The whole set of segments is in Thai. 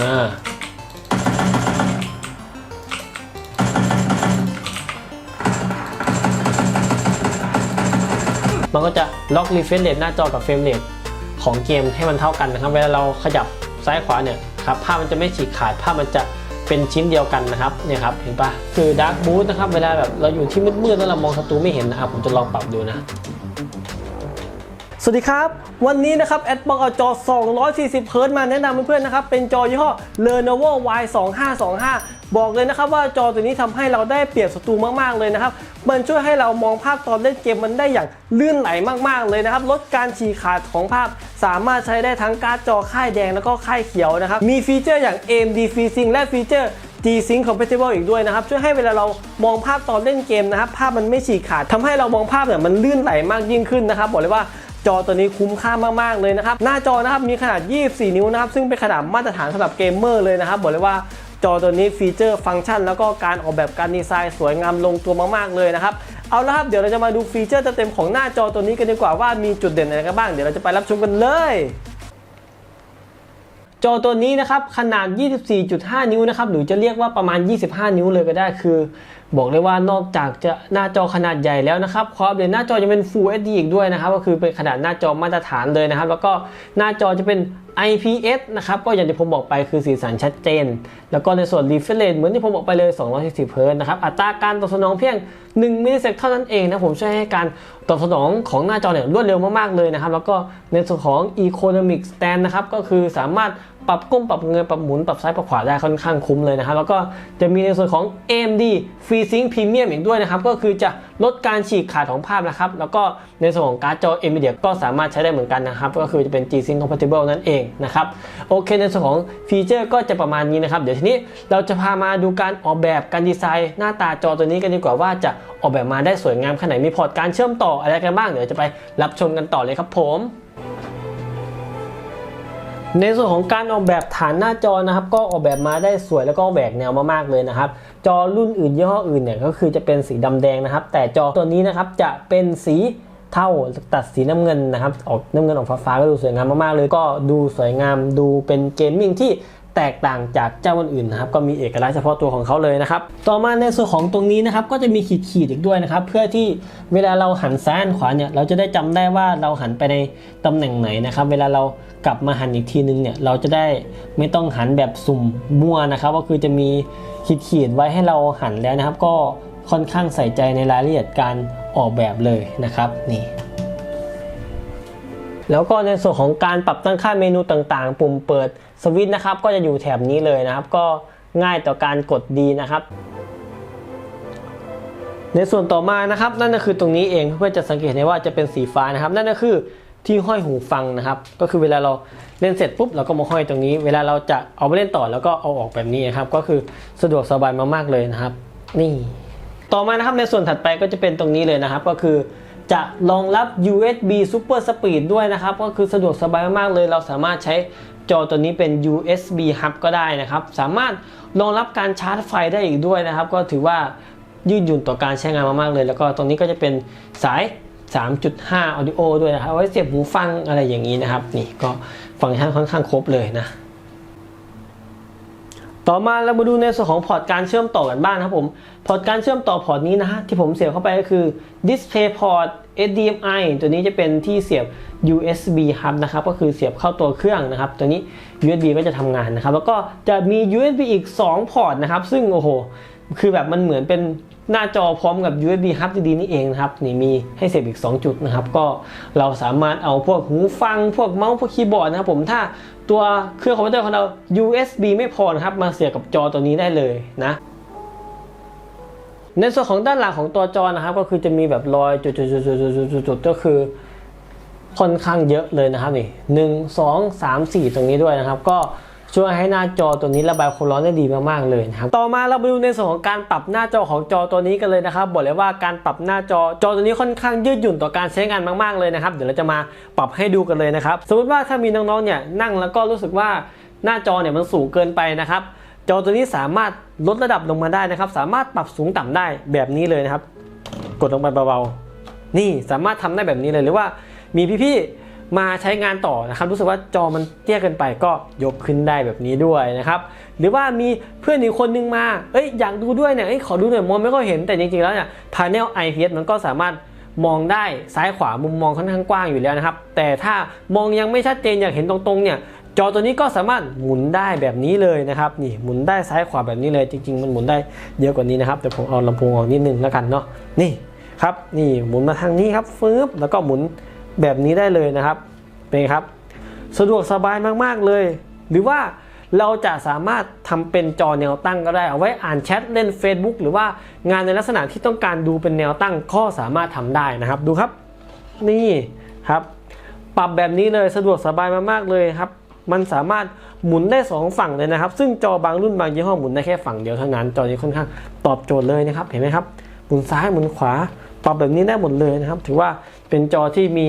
อ่ามันก็จะล็อกรีเฟรชเรทหน้าจอกับเฟรมเรทของเกมให้มันเท่ากันนะครับ เวลาเราขยับซ้ายขวาเนี่ยครับภาพมันจะไม่ฉีกขาดภาพมันจะเป็นชิ้นเดียวกันนะครับเนี่ยครับเห็นปะคือดาร์กบูทนะครับเวลาแบบเราอยู่ที่มืดๆแล้วเรามองศัตรูไม่เห็นนะครับ ผมจะลองปรับดูนะ สวัสดีครับ วันนี้นะครับแอดบอกเอาจอ 240เฮิร์ตมาแนะนำเพื่อนๆนะครับ เป็นจอยี่ห้อ Lenovo Y2525 บอกเลยนะครับว่าจอตัวนี้ทำให้เราได้เปรียบศัตรูมากๆเลยนะครับ มันช่วยให้เรามองภาพตอนเล่นเกมมันได้อย่างลื่นไหลมากๆเลยนะครับ ลดการฉีกขาดของภาพ สามารถใช้ได้ทั้งการ์ดจอค่ายแดงแล้วก็ค่ายเขียวนะครับ มีฟีเจอร์อย่าง AMD FreeSync และฟีเจอร์ G-Sync Compatible อีกด้วยนะครับ ช่วยให้เวลาเรามองภาพตอนเล่นเกมนะครับ ภาพมันไม่ฉีกขาดทำให้เรามองภาพเนี่ยมันลื่นไหลมากยิ่งขึ้นนะครับ บอกเลยว่า จอตัวนี้คุ้มค่ามากๆเลยนะครับ หน้าจอนะครับมีขนาด 24 นิ้วนะครับ ซึ่งเป็นขนาดมาตรฐานสำหรับเกมเมอร์เลยนะครับบอกเลยว่าจอตัวนี้ฟีเจอร์ฟังก์ชัน แล้วก็การออกแบบการดีไซน์สวยงามลงตัวมากๆเลยนะครับเอาละครับเดี๋ยวเราจะมาดูฟีเจอร์เต็มของหน้าจอตัวนี้กันดีกว่าว่ามีจุดเด่นอะไรกันบ้างเดี๋ยวเราจะไปรับชมกันเลยจอตัวนี้นะครับขนาด 24.5 นิ้วนะครับหรือจะเรียกว่าประมาณ 25 นิ้วเลยก็ได้คือ บอกเลยว่านอกจากจะหน้าจอขนาดใหญ่แล้วนะครับความเร็วหน้าจอจะเป็น Full HD อีกด้วยนะครับ ก็คือเป็นขนาดหน้าจอมาตรฐานเลยนะครับ แล้วก็หน้าจอจะเป็น IPS นะครับ ก็อย่างที่ผมบอกไปคือสีสันชัดเจน แล้วก็ในส่วน refresh rate เหมือนที่ผมบอกไปเลย240 Hz นะครับ อัตราการตอบสนองเพียง 1 มิลลิเซกเท่านั้นเองนะผมช่วยให้การตอบสนองของหน้าจอเนี่ยรวดเร็วมากๆเลยนะครับ แล้วก็ในส่วนของ Economic Stand นะครับ ก็คือสามารถ ปรับก้มปรับเงยปรับหมุนปรับซ้ายปรับขวาได้ค่อนข้างคุ้มเลยนะครับแล้วก็จะมีในส่วนของ AMD FreeSync Premium อีกด้วยนะครับก็คือจะลดการฉีกขาดของภาพนะครับแล้วก็ในส่วนของการ์ดจอ NVIDIA ก็สามารถใช้ได้เหมือนกันนะครับก็คือจะเป็น G-Sync Compatible นั่นเองนะครับโอเคในส่วนของฟีเจอร์ก็จะประมาณนี้นะครับเดี๋ยวทีนี้เราจะพามาดูการออกแบบการดีไซน์หน้าตาจอตัวนี้กันดีกว่าว่าจะออกแบบมาได้สวยงามขนาดไหนมีพอร์ตการเชื่อมต่ออะไรกันบ้างเดี๋ยวจะไปรับชมกันต่อเลยครับผม ในส่วนของการออกแบบฐานหน้าจอนะครับ ก็ออกแบบมาได้สวยแล้วก็แหวกแนวมากๆเลยนะครับ จอรุ่นอื่นยี่ห้ออื่นเนี่ยก็คือจะเป็นสีดำแดงนะครับ แต่จอตัวนี้นะครับจะเป็นสีเทาตัดสีน้ำเงินนะครับ ออกน้ำเงินออกฟ้าๆก็ดูสวยงามมากๆเลยก็ดูสวยงามดูเป็นเกมมิ่งที่แตกต่างจากเจ้าอื่นนะครับ ก็มีเอกลักษณ์เฉพาะตัวของเขาเลยนะครับ ต่อมาในส่วนของตรงนี้นะครับ ก็จะมีขีดๆอีกด้วยนะครับ เพื่อที่เวลาเราหันซ้ายหันขวาเนี่ย เราจะได้จำได้ว่าเราหันไปในตำแหน่งไหนนะครับ เวลาเรา กลับมาหันอีกทีนึงเนี่ยเราจะได้ไม่ต้องหันแบบสุ่มมั่วนะครับ ก็คือจะมีขีดๆไว้ให้เราหันแล้วนะครับ ก็ค่อนข้างใส่ใจในรายละเอียดการออกแบบเลยนะครับนี่แล้วก็ในส่วนของการปรับตั้งค่าเมนูต่างๆ ปุ่มเปิดสวิตช์นะครับ ก็จะอยู่แถบนี้เลยนะครับ ก็ง่ายต่อการกดดีนะครับ ในส่วนต่อมานะครับ นั่นก็คือตรงนี้เองเพื่อจะสังเกตได้ว่าจะเป็นสีฟ้านะครับ นั่นก็คือ ที่ห้อยหูฟังนะครับ ก็คือเวลาเราเล่นเสร็จปุ๊บเราก็มาห้อยตรงนี้ เวลาเราจะเอาไปเล่นต่อแล้วก็เอาออกแบบนี้นะครับ ก็คือสะดวกสบายมากๆเลยนะครับ นี่ ต่อมานะครับในส่วนถัดไปก็จะเป็นตรงนี้เลยนะครับ ก็คือจะรองรับ USB Super Speed ด้วยนะครับ ก็คือสะดวกสบายมากๆเลย เราสามารถใช้จอตัวนี้เป็น USB Hub ก็ได้นะครับ สามารถรองรับการชาร์จไฟได้อีกด้วยนะครับ ก็ถือว่ายืดหยุ่นต่อการใช้งานมากๆเลย แล้วก็ตรงนี้ก็จะเป็นสาย 3.5 Audio ด้วยนะครับ เอาไว้เสียบหูฟังอะไรอย่างนี้นะครับ นี่ก็ฟังก์ชันค่อนข้างครบเลยนะ ต่อมาเรามาดูในส่วนของพอร์ตการเชื่อมต่อกันบ้างนะครับผม พอร์ตการเชื่อมต่อพอร์ตนี้นะฮะที่ผมเสียบเข้าไปก็คือ Display Port HDMI ตัวนี้จะเป็นที่เสียบ USB Hub นะครับ ก็คือเสียบเข้าตัวเครื่องนะครับ ตัวนี้ USB ก็จะทำงานนะครับ แล้วก็จะมี USB อีก 2 พอร์ตนะครับ ซึ่งโอ้โห คือแบบมันเหมือนเป็น หน้าจอพร้อมกับ USB Hub ดีๆนี่เองนะครับนี่มีให้เสียบอีก 2 จุดนะครับ ก็เราสามารถเอาพวกหูฟัง พวกเมาส์พวกคีย์บอร์ดนะครับผมถ้าตัวเครื่องคอมพิวเตอร์ของเรา USB ไม่พอนะครับ มาเสียบกับจอตัวนี้ได้เลยนะในส่วนของด้านหลังของตัวจอนะครับ ก็คือจะมีแบบรอยจุดๆๆๆๆๆก็คือค่อนข้างเยอะเลยนะครับนี่หนึ่งสองสามสี่ตรงนี้ด้วยนะครับ ก็ ช่วยให้หน้าจอตัวนี้ระบายความร้อนได้ดีมากๆเลยนะครับต่อมาเราไปดูในส่วนของการปรับหน้าจอของจอตัวนี้กันเลยนะครับบอกเลยว่าการปรับหน้าจอจอตัวนี้ค่อนข้างยืดหยุ่นต่อการใช้งานมากๆเลยนะครับเดี๋ยวเราจะมาปรับให้ดูกันเลยนะครับสมมติว่าถ้ามีน้องๆเนี่ยนั่งแล้วก็รู้สึกว่าหน้าจอเนี่ยมันสูงเกินไปนะครับจอตัวนี้สามารถลดระดับลงมาได้นะครับ สามารถปรับสูงต่ำได้แบบนี้เลยนะครับ กดลงไปเบาๆนี่สามารถทำได้แบบนี้เลยหรือว่ามีพี่ๆ มาใช้งานต่อนะครับ รู้สึกว่าจอมันเตี้ยเกินไปก็ยกขึ้นได้แบบนี้ด้วยนะครับหรือว่ามีเพื่อนอีกคนนึงมาเอ้ยอยากดูด้วยเนี่ยเอ้ยขอดูหน่อยมองไม่ค่อยเห็นแต่จริงๆแล้วเนี่ย panel IPS มันก็สามารถมองได้ซ้ายขวามุมมองค่อนข้างกว้างอยู่แล้วนะครับ แต่ถ้ามองยังไม่ชัดเจนอยากเห็นตรงๆเนี่ยจอตัวนี้ก็สามารถหมุนได้แบบนี้เลยนะครับนี่หมุนได้ซ้ายขวาแบบนี้เลยจริง ๆ มันหมุนได้เยอะกว่านี้นะครับแต่ผมเอาลำโพงออกนิดนึงแล้วกันเนาะนี่ครับนี่หมุนมาทางนี้ครับฟึบแล้วก็หมุน แบบนี้ได้เลยนะครับเป็นครับ สะดวกสบายมากๆเลย หรือว่าเราจะสามารถทำเป็นจอแนวตั้งก็ได้ เอาไว้อ่านแชทเล่น Facebook หรือว่างานในลักษณะที่ต้องการดูเป็นแนวตั้งก็สามารถทำได้นะครับดูครับ นี่ครับ ปรับแบบนี้เลยสะดวกสบายมากๆเลยครับ มันสามารถหมุนได้ 2 ฝั่งเลยนะครับ ซึ่งจอบางรุ่นบางยี่ห้อหมุนได้แค่ฝั่งเดียวเท่านั้น จอนี้ค่อนข้างตอบโจทย์เลยนะครับ เห็นไหมครับ หมุนซ้ายหมุนขวา ปรับแบบนี้ได้หมดเลยนะครับ ถือว่า เป็นจอที่มี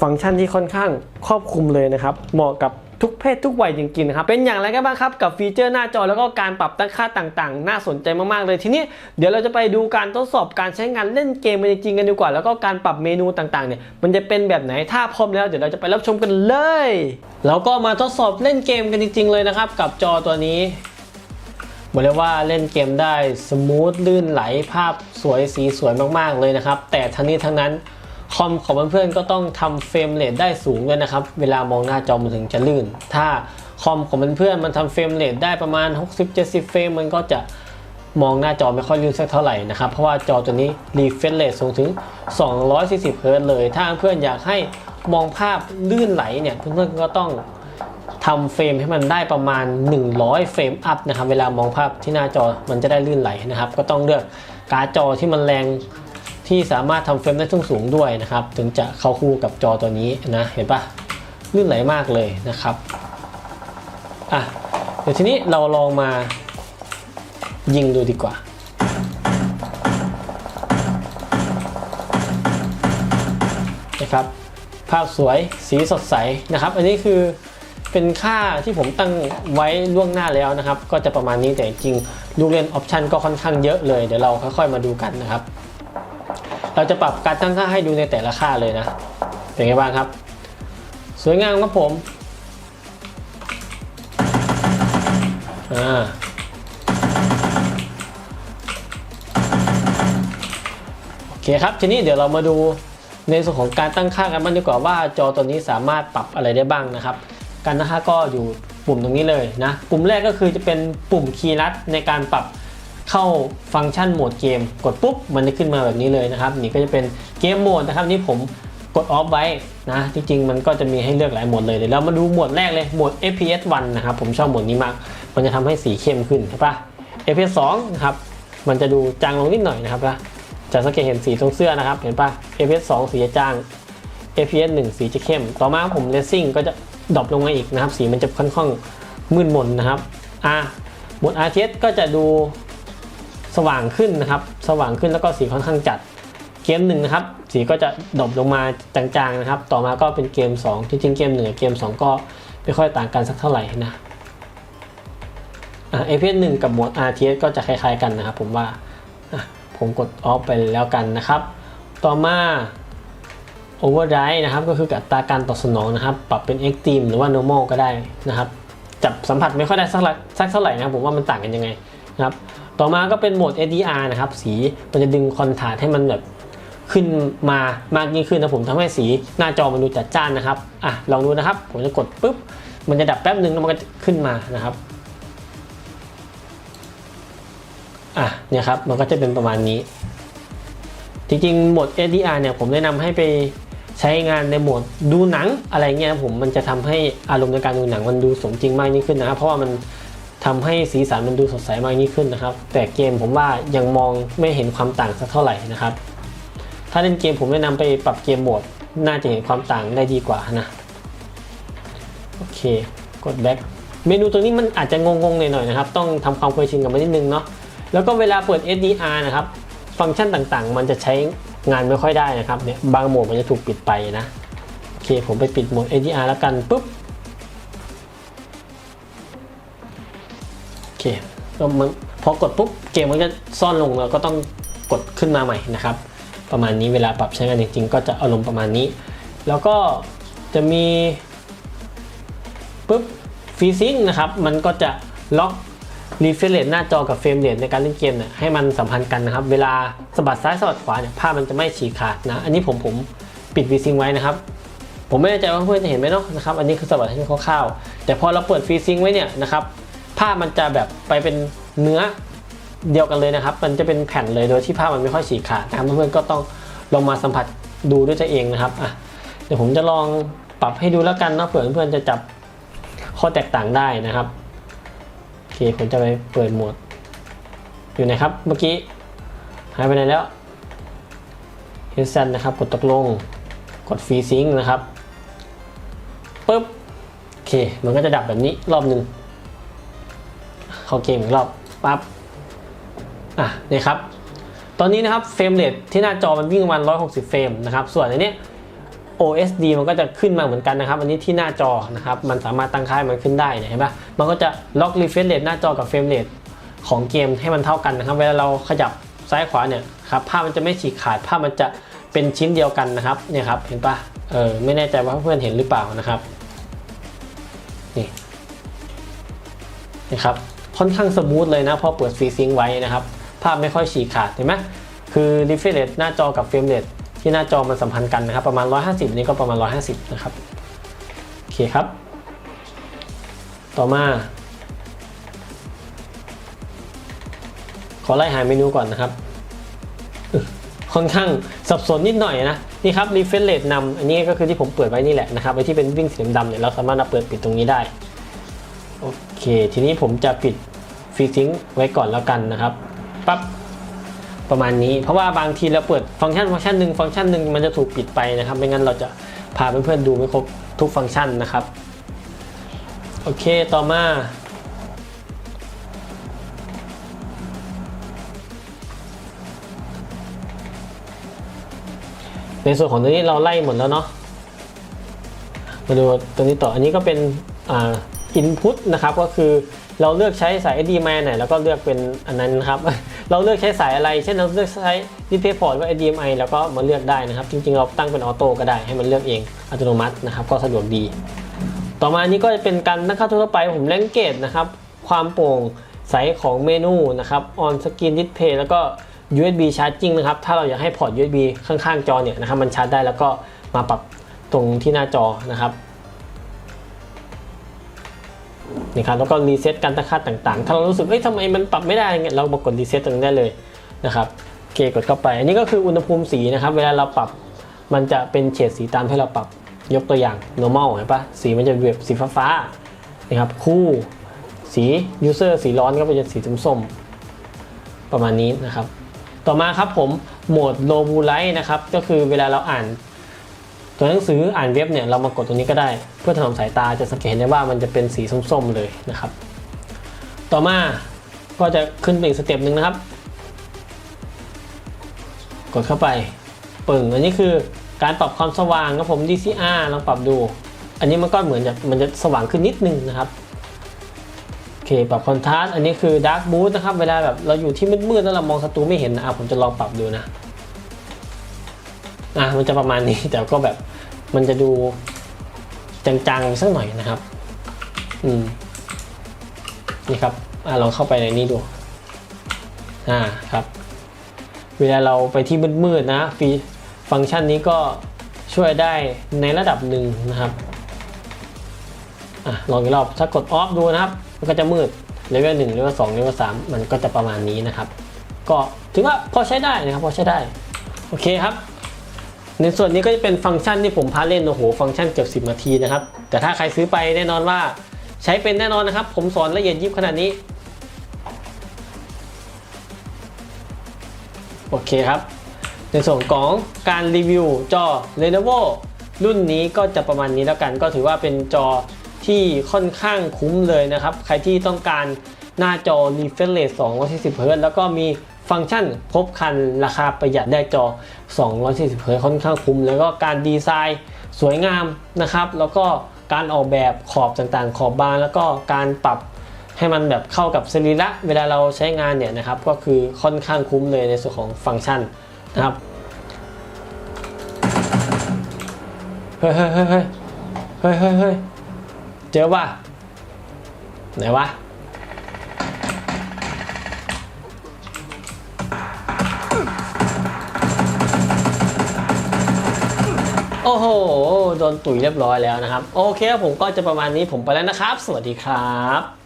ฟังก์ชันที่ค่อนข้างครอบคลุมเลยนะครับ เหมาะกับทุกเพศทุกวัยจริงๆนะครับ เป็นอย่างไรกันบ้างครับกับฟีเจอร์หน้าจอแล้วก็การปรับตั้งค่าต่างๆ น่าสนใจมากๆเลยทีนี้เดี๋ยวเราจะไปดูการทดสอบการใช้งานเล่นเกมมันจริงกันดีกว่า แล้วก็การปรับเมนูต่างๆเนี่ยมันจะเป็นแบบไหนถ้าพร้อมแล้วเดี๋ยวเราจะไปรับชมกันเลยแล้วก็มาทดสอบเล่นเกมกันจริง ๆ เลยนะครับกับจอตัวนี้บอกเลยว่าเล่นเกมได้สมูทลื่นไหลภาพสวยสีสวยมากๆเลยนะครับแต่ทั้งนี้ทั้งนั้น คอมของเพื่อนๆก็ต้องทำเฟรมเรทได้สูงด้วยนะครับ เวลามองหน้าจอมันถึงจะลื่น ถ้าคอมของเพื่อนๆมันทำเฟรมเรทได้ประมาณ 60-70 เฟรมมันก็จะมองหน้าจอไม่ค่อยลื่นสักเท่าไหร่นะครับ เพราะว่าจอตัวนี้รีเฟรชเรทสูงถึง 240 เฮิร์ตเลย ถ้าเพื่อนอยากให้มองภาพลื่นไหลเนี่ยเพื่อนๆก็ต้องทำเฟรมให้มันได้ประมาณ 100 เฟรมอัพนะครับ เวลามองภาพที่หน้าจอมันจะได้ลื่นไหลนะครับ ก็ต้องเลือกการ์ดจอที่มันแรง ที่สามารถทำเฟรมได้สูงสูงด้วยนะครับ ถึงจะเข้าคู่กับจอตัวนี้นะ เห็นปะลื่นไหลมากเลยนะครับอะเดี๋ยวทีนี้เราลองมายิงดูดีกว่านะครับภาพสวยสีสดใสนะครับ อันนี้คือเป็นค่าที่ผมตั้งไว้ล่วงหน้าแล้วนะครับ ก็จะประมาณนี้แต่จริงลูกเล่นออปชันก็ค่อนข้างเยอะเลย เดี๋ยวเราค่อยๆมาดูกันนะครับ เราจะปรับการตั้งค่าให้ดูในแต่ละค่าเลยนะ เป็นไงบ้างครับ สวยงามครับผมอ่าโอเคครับ ทีนี้เดี๋ยวเรามาดูในส่วนของการตั้งค่ากันบ้างดีกว่าว่าจอตัวนี้สามารถปรับอะไรได้บ้างนะครับ การตั้งค่าก็อยู่ปุ่มตรงนี้เลยนะ ปุ่มแรกก็คือจะเป็นปุ่มคีย์ลัดในการปรับ เข้าฟังก์ชันโหมดเกม กดปุ๊บมันจะขึ้นมาแบบนี้เลยนะครับ นี่ก็จะเป็นเกมโหมดนะครับนี่ผมกดออฟไว้นะที่จริงมันก็จะมีให้เลือกหลายโหมดเลยเดี๋ยวเรามาดูโหมดแรกเลยโหมด FPS 1นะครับผมชอบโหมดนี้มาก มันจะทำให้สีเข้มขึ้นใช่ปะ FPS 2นะครับมันจะดูจางลงนิดหน่อยนะครับนะจะสังเกตเห็นสีตรงเสื้อนะครับเห็นปะ FPS 2สีจะจาง FPS 1สีจะเข้ม ต่อมาผมเลสซิ่งก็จะดรอปลงมาอีกนะครับ สีมันจะค่อนข้างมืดมนนะครับอะโหมด RTS ก็จะดู สว่างขึ้นนะครับ สว่างขึ้นแล้วก็สีค่อนข้างจัด เกมหนึ่งนะครับ สีก็จะดรอปลงมาจางๆนะครับ ต่อมาก็เป็นเกม 2 จริงๆเกม1กับเกม 2 ก็ไม่ค่อยต่างกันสักเท่าไหร่นะเอะ FPS 1กับโหมด RTS ก็จะคล้ายๆกันนะครับ ผมว่าผมกดออฟไปแล้วกันนะครับ ต่อมา Overdrive นะครับ ก็คืออัตราการตอบสนองนะครับ ปรับเป็น Extreme หรือว่า Normal ก็ได้นะครับ จับสัมผัสไม่ค่อยได้สักสักเท่าไหร่นะผมว่ามันต่างกันยังไงนะครับ ต่อมาก็เป็นโหมด HDR นะครับ สีมันจะดึงคอนทราสต์ให้มันแบบขึ้นมามากยิ่งขึ้นนะผมทำให้สีหน้าจอมันดูจัดจ้านนะครับอะลองดูนะครับ ผมจะกดปุ๊บมันจะดับแป๊บหนึ่งแล้วมันก็ขึ้นมานะครับอะเนี่ยครับมันก็จะเป็นประมาณนี้ จริงๆโหมด HDR เนี่ยผมแนะนำให้ไปใช้งานในโหมดดูหนังอะไรเงี้ยผมมันจะทำให้อารมณ์ในการดูหนังมันดูสมจริงมากยิ่งขึ้นนะครับเพราะว่ามัน ทำให้สีสันมันดูสดใสมากยิ่งขึ้นนะครับ แต่เกมผมว่ายังมองไม่เห็นความต่างสักเท่าไหร่นะครับ ถ้าเล่นเกมผมแนะนำไปปรับเกมโหมด น่าจะเห็นความต่างได้ดีกว่านะ โอเค กด back เมนูตัวนี้มันอาจจะงงๆหน่อยๆนะครับ ต้องทำความเคยชินกับมันนิดนึงเนาะ แล้วก็เวลาเปิด SDR นะครับ ฟังก์ชันต่างๆ มันจะใช้งานไม่ค่อยได้นะครับ เนี่ย บางโหมดมันจะถูกปิดไปนะ โอเค ผมไปปิดโหมด HDR แล้วกันปุ๊บ เคแล้วมันพอกดปุ๊บเกมมันจะซ่อนลงแล้วก็ต้องกดขึ้นมาใหม่นะครับ ประมาณนี้เวลาปรับใช้งานจริงๆ ก็จะอารมณ์ประมาณนี้ แล้วก็จะมีปุ๊บฟรีซิงนะครับ มันก็จะล็อกรีเฟรชหน้าจอกับเฟรมเรทในการเล่นเกมเนี่ยให้มันสัมพันธ์กันนะครับ เวลาสะบัดซ้ายสะบัดขวาเนี่ยภาพมันจะไม่ฉีกขาดนะ อันนี้ผมผมปิดฟรีซิงไว้นะครับ ผมไม่แน่ใจว่าเพื่อนจะเห็นไหมเนาะนะครับ อันนี้คือสะบัดให้คร่าวๆแต่พอเราเปิดฟรีซิงไว้เนี่ยนะครับ ภามันจะแบบไปเป็นเนื้อเดียวกันเลยนะครับ มันจะเป็นแผ่นเลยโดยที่ภามันไม่ค่อยฉีกขาดนะครับเพื่อนๆก็ต้องลองมาสัมผัสดูด้วยตัวเองนะครับอะเดี๋ยวผมจะลองปรับให้ดูแล้วกันเนาะเผื่อเพื่อนๆจะจับข้อแตกต่างได้นะครับโอเคผมจะไปเปิดโหมด อยู่ไหนครับเมื่อกี้หายไปไหนแล้วเฮดซันนะครับ กดตกลง กดฟรีซิงนะครับปุ๊บโอเค มันก็จะดับแบบนี้รอบหนึ่ง เข้าเกมอีกรอบปั๊บอะนี่ครับ ตอนนี้นะครับเฟรมเรทที่หน้าจอมันวิ่งประมาณ 160 เฟรมนะครับ ส่วนอันนี้ OSD มันก็จะขึ้นมาเหมือนกันนะครับอันนี้ที่หน้าจอนะครับ มันสามารถตั้งค่ามันขึ้นได้เนี่ยเห็นปะมันก็จะล็อกรีเฟรชเรทหน้าจอกับเฟรมเรทของเกมให้มันเท่ากันนะครับ เวลาเราขยับซ้ายขวาเนี่ยครับภาพมันจะไม่ฉีกขาดภาพมันจะเป็นชิ้นเดียวกันนะครับเนี่ยครับเห็นปะเออไม่แน่ใจว่าเพื่อนเห็นหรือเปล่านะครับนี่นะครับ ค่อนข้างสมูทเลยนะพอเปิดฟรีซิงไว้นะครับ ภาพไม่ค่อยฉีกขาดเห็นไหมคือรีเฟรชหน้าจอกับเฟรมเรทที่หน้าจอมันสัมพันธ์กันนะครับ ประมาณ 150 นี่ก็ประมาณ 150 นะครับ โอเคครับ ต่อมา ขอไล่หาเมนูก่อนนะครับ ค่อนข้างสับสนนิดหน่อยนะ นี่ครับรีเฟรชเรทนำอันนี้ก็คือที่ผมเปิดไว้นี่แหละนะครับไอ้ที่เป็นวิ่งสีดำเนี่ยเราสามารถมาเปิดปิดตรงนี้ได้ โอเค ทีนี้ผมจะปิด ฟรีซิงไว้ก่อนแล้วกันนะครับปั๊บประมาณนี้ เพราะว่าบางทีเราเปิดฟังก์ชันฟังก์ชันหนึ่งฟังก์ชันหนึ่งมันจะถูกปิดไปนะครับ ไม่งั้นเราจะพาเพื่อนๆดูไม่ครบทุกฟังก์ชันนะครับ โอเคต่อมาในส่วนของตัวนี้เราไล่หมดแล้วเนาะ มาดูตัวนี้ต่อ อันนี้ก็เป็นอ่า input นะครับ ก็คือ เราเลือกใช้สาย HDMI ไหนแล้วก็เลือกเป็นอันนั้นนะครับ เราเลือกใช้สายอะไร เช่นเราเลือกใช้ DisplayPort หรือว่า HDMI แล้วก็มาเลือกได้นะครับ จริงๆ เราตั้งเป็นออโต้ก็ได้ให้มันเลือกเองอัตโนมัตินะครับ ก็สะดวกดี ต่อมาอันนี้ก็จะเป็นการตั้งค่าทั่วไปผมแรงเกตนะครับ ความโปร่งใสของเมนูนะครับ on screen display แล้วก็ USB charging นะครับ ถ้าเราอยากให้พอร์ต USB ข้างๆ จอเนี่ยนะครับ มันชาร์จได้แล้วก็มาปรับตรงที่หน้าจอนะครับ นี่ครับแล้วก็รีเซ็ตการตั้งค่าต่างๆ ถ้าเรารู้สึกเอ้ยทำไมมันปรับไม่ได้เงี้ยเรามากดรีเซ็ตตรงนี้ได้เลยนะครับโอเคกดเข้าไป อันนี้ก็คืออุณหภูมิสีนะครับ เวลาเราปรับมันจะเป็นเฉดสีตามที่เราปรับยกตัวอย่าง normal เห็นปะสีมันจะแบบสีฟ้าๆนะครับคู่สี user สีร้อนก็เป็นสีส้มๆประมาณนี้นะครับ ต่อมาครับผมโหมด low blue light นะครับก็คือเวลาเราอ่าน ตัวหนังสืออ่านเว็บเนี่ยเรามากดตรงนี้ก็ได้ เพื่อถนอมสายตาจะสังเกตเห็นได้ว่ามันจะเป็นสีส้มๆเลยนะครับ ต่อมาก็จะขึ้นไปอีกสเต็ปหนึ่งนะครับ กดเข้าไปปึ่งอันนี้คือการปรับความสว่างครับผม DCR ลองปรับดู อันนี้มันก็เหมือนจะมันจะสว่างขึ้นนิดนึงนะครับโอเคปรับคอนทราสต์อันนี้คือ Dark Boost นะครับ เวลาแบบเราอยู่ที่มืดๆแล้วเรามองศัตรูไม่เห็นนะผมจะลองปรับดูนะ อะมันจะประมาณนี้แต่ก็แบบมันจะดูจางๆสักหน่อยนะครับ อืมนี่ครับอะลองเข้าไปในนี้ดู อ่าครับ เวลาเราไปที่มืดๆนะฟีฟังก์ชันนี้ก็ช่วยได้ในระดับหนึ่งนะครับอะลองอีกรอบถ้ากดออฟดูนะครับ มันก็จะมืดเลเวลหนึ่งเลเวลสองเลเวลสามมันก็จะประมาณนี้นะครับ ก็ถือว่าพอใช้ได้นะครับพอใช้ได้ โอเคครับ ในส่วนนี้ก็จะเป็นฟังก์ชันที่ผมพาเล่นโอ้โหฟังก์ชันเกือบ10นาทีนะครับแต่ถ้าใครซื้อไปแน่นอนว่าใช้เป็นแน่นอนนะครับ ผมสอนละเอียดยิบขนาดนี้โอเคครับ ในส่วนของการรีวิวจอ Lenovo รุ่นนี้ก็จะประมาณนี้แล้วกัน ก็ถือว่าเป็นจอที่ค่อนข้างคุ้มเลยนะครับ ใครที่ต้องการหน้าจอ refresh rate 240 Hz แล้วก็มี ฟังก์ชันครบคันราคาประหยัดได้จอ 240 Hz ค่อนข้างคุ้ม แล้วก็การดีไซน์สวยงามนะครับ แล้วก็การออกแบบขอบต่างๆ ขอบบางแล้วก็การปรับให้มันแบบเข้ากับสรีระเวลาเราใช้งานเนี่ยนะครับ ก็คือค่อนข้างคุ้มเลยในส่วนของฟังก์ชันนะครับเฮ้ยเฮ้ยเฮ้ยเฮ้ยเฮ้ยเฮ้ยเฮ้ยเจอป่ะไหนวะ โอ้โห โดนตุ๋ยเรียบร้อยแล้วนะครับ โอเคครับผมก็จะประมาณนี้ผมไปแล้วนะครับ สวัสดีครับ